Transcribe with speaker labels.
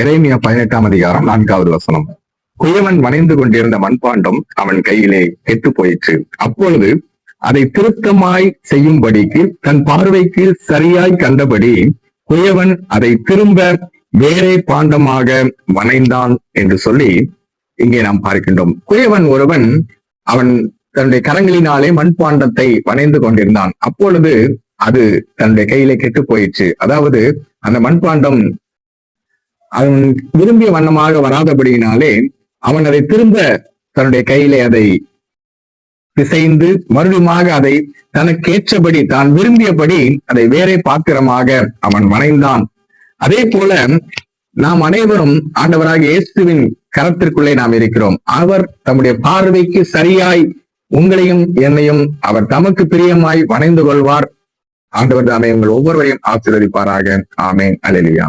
Speaker 1: இறைமையா பதினெட்டாம் அதிகாரம் நான்காவது வசனம். குயவன் வணைந்து கொண்டிருந்த மண்பாண்டம் அவன் கையிலே கெட்டு போயிற்று. அப்பொழுது அதை திருத்தமாய் செய்யும்படிக்கு தன் பார்வைக்கு சரியாய் கண்டபடி குயவன் அதை திரும்ப வேறே பாண்டமாக வணைந்தான் என்று சொல்லி இங்கே நாம் பார்க்கின்றோம். குயவன் ஒருவன் அவன் தன்னுடைய கரங்களினாலே மண்பாண்டத்தை வணைந்து கொண்டிருந்தான். அப்பொழுது அது தன்னுடைய கையிலே கெட்டு போயிடுச்சு அதாவது அந்த மண்பாண்டம் அவன் விரும்பிய வண்ணமாக வராதபடியினாலே அவன் அதை திரும்ப தன்னுடைய கையிலே அதை பிசைந்து மறுபடியுமாக அதை தனக்கேற்றபடி தான் விரும்பியபடி அதை வேறே பாத்திரமாக அவன் வரைந்தான் அதே போல நாம் அனைவரும் ஆண்டவராக இயேசுவின் கரத்திற்குள்ளே நாம் இருக்கிறோம். அவர் தம்முடைய பார்வைக்கு சரியாய் உங்களையும் என்னையும் அவர் தமக்கு பிரியமாய் வணைந்து கொள்வார். ஆண்டவர் தாமே உங்கள் ஒவ்வொருவரையும் ஆசீர்வதிப்பாராக. ஆமேன். அலலியா